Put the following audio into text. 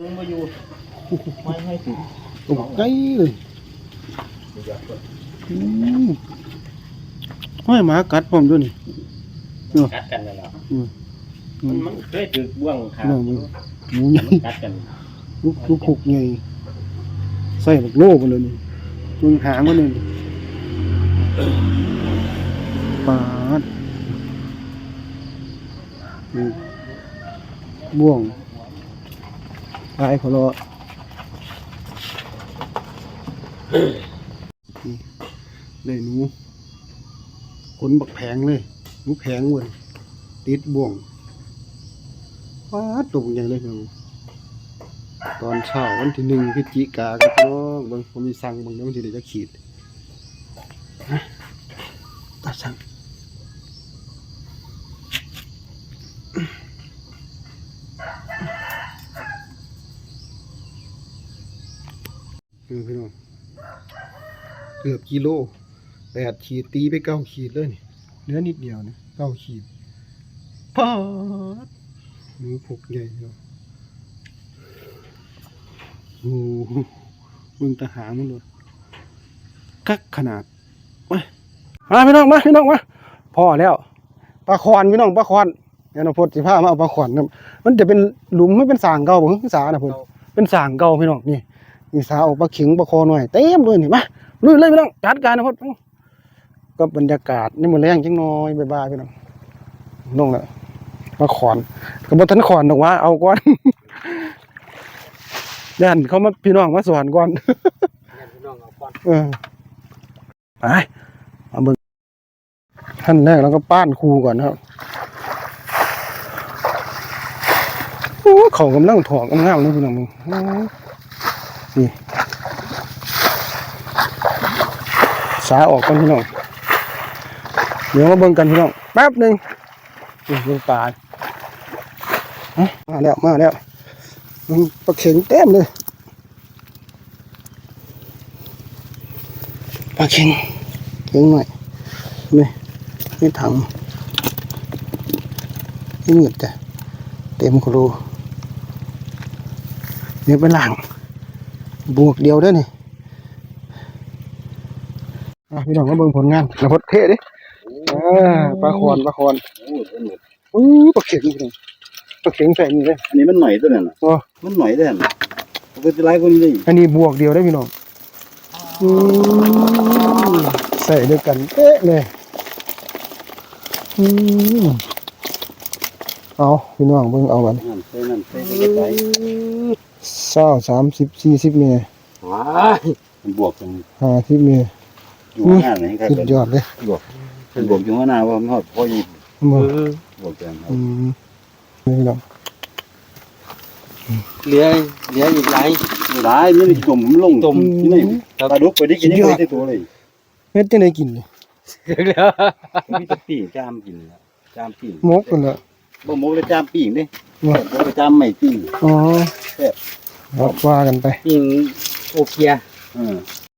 มึงมาอยู่ไม่ให้ถึงโอ้ไกลเลยอืมห้อยหมากัดผมด้วยนี่กัดกันนั่นแหละอืมอืมันมมันเคยถือบ่วงขานั่นมึงหมูใหญ่กัดกันลูกลูกหกใหญ่ใส่บักโล่ไปเลยนี่มึงหางมันเลยนี่ปาดนี่บ่วง ลายเขอรอนี่ได้หนูขนบักแผงเลยหนูแผงเว้ยติดบ่วงปาดตัวใหญ่เลยพี่น้องตอนเช้าวันที่หนึ่งพฤศจิกายนครับพี่น้องบิ่งผมมีสั่งบิ่งเดี๋ยวมันสิได้จะขีดฮะตาสั่งเออ พี่น้องเกือบกิโลแปดขีดตีไปเก้าขีดเลยนี่เหลือนิดเดียวนี่เก้าขีดพาดหนูผูกใหญ่เนาะโอ้โหมึงตะหางมันเลยกักขนาดมามาพี่น้องมาพี่น้องมาพอแล้วปลาคอนพี่น้องปลาคอนเดี๋ยวนะพดสิพามาเอาปลาคอนครับมันจะเป็นหลุมไม่เป็นสางเก่าบ่คือสานะพุ่นเป็นสางเก่าพี่น้องนี่ นี่สาเอาปลาเข็งปลาคอหน่อยเต็มเลยนี่มาลุยเลยพี่น้องจัดการนะพดก็บรรยากาศนี่มันแรงจังน้อยบายบายพี่น้องลงแล้วปลาคอนก็บ่ทันคอนดอกว่าเอาก่อนแน่นเขามาพี่น้องมาสอนก่อนพี่น้องเอาก่อนเออไปเอาเบิ่งขั้นแรกเราก็ป้านครูก่อนนะครับโอ้เขากำลังถอกงามเลยพี่น้องมึง นี่สาออกก่อนพี่น้องเดี๋ยวมาเบิ่งกันพี่น้องแป๊บหนึ่งนี่เบิ่งปลามาแล้วมาแล้วอืมปลาเข็งเต็มเลยปลาเข็งเข็งหน่อยนี่นี่ถังนี่มืดแต่เต็มกรูเนี่ยวไปล่าง บวกเดียวได้อนี่อะพี่น้องก็เบิ่งผลงานแล้วพดเท่ดิอ่าปลาคอนปลาคอนโอ้ยเป็นหมดอู้ปลาเข็งพี่น้องปลาเข็งใส่นี่เลยอันนี้มันหน่อยตัวนั้นน่ะอ๋อมันหน่อยตัวนั้นน่ะมันเป็นไรคนนี้อันนี้บวกเดียวได้อพี่น้องอืมใส่ด้วยกันเป๊ะเลยอืมเอาพี่น้องเบิ่งเอากัน นั่นใส่นั่นใส่ใส่ใส่เศร้าสามสิบสี่สิบเมตรว้ายมันบวกกันห้าสิบเมตรอยู่ข้างหน้าไหนครับสุดยอดเลยเป็นบวกอยู่ข้างหน้าว่ามันฮอดพอยีมือบวกกันครับอืมนี่พี่น้องเหลือเหลืออีกหลายหลายมันนี่จมมันลงจมที่นี่ปลาดุกไปได้กินยังไงตัวเลยเฮ็ดจังไดกินนี่แล้วมีแต่ปีจามกินแล้วจามปีมกกันละบ่หมกเลยจามปีงเด้ว่าบ่ไปจามไม่ปีงอ๋อแซ่บ วัดว่ากันไป ยิงโอเคียเออ